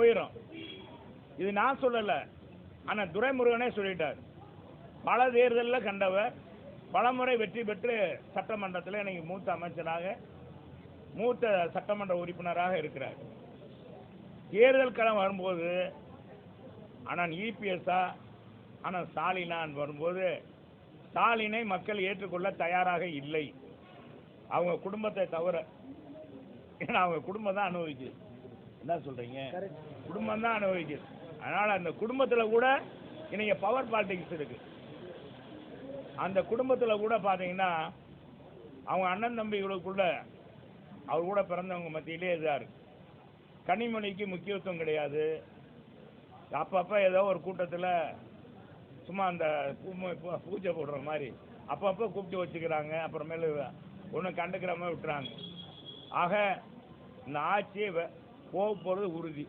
போயிடும் இது நான் சொல்லல. ஆனா துரைமுருகனே சொல்லிட்டார். பல தேர்தலில் கண்டவர் பலமுறை வெற்றி பெற்று சட்டமன்றத்தில் இன்னைக்கு மூத்த அமைச்சராக மூத்த சட்டமன்ற உறுப்பினராக இருக்கிறார். தேர்தல் களம் வரும்போது ஆனால் இபிஎஸ்ஆ ஆனால் ஸ்டாலினான் வரும்போது ஸ்டாலினை மக்கள் ஏற்றுக்கொள்ள தயாராக இல்லை. அவங்க குடும்பத்தை தவிர ஏன்னா அவங்க குடும்பம் தான் அனுபவிக்குது. என்ன சொல்றீங்க? குடும்பம் தான் அனுபவிக்குது. அதனால அந்த குடும்பத்துல கூட இன்னைக்கு பவர் பாலிடிக்ஸ் இருக்கு. அந்த குடும்பத்துல கூட பாத்தீங்கன்னா அவங்க அண்ணன் தம்பிகளுக்குள்ள அவர் கூட பிறந்தவங்க மத்தியிலே இதா இருக்கு. கனிமொழிக்கு முக்கியத்துவம் கிடையாது. அப்பப்ப ஏதோ ஒரு கூட்டத்துல சும்மா அந்த பூஜை போடுற மாதிரி அப்பப்போ கூப்பிட்டு வச்சுக்கிறாங்க. அப்புறமேலு ஒன்றும் கண்டுக்கிற மாதிரி விட்டுறாங்க. ஆக இந்த ஆட்சி கோவப்படுறது போக போகிறது உறுதி.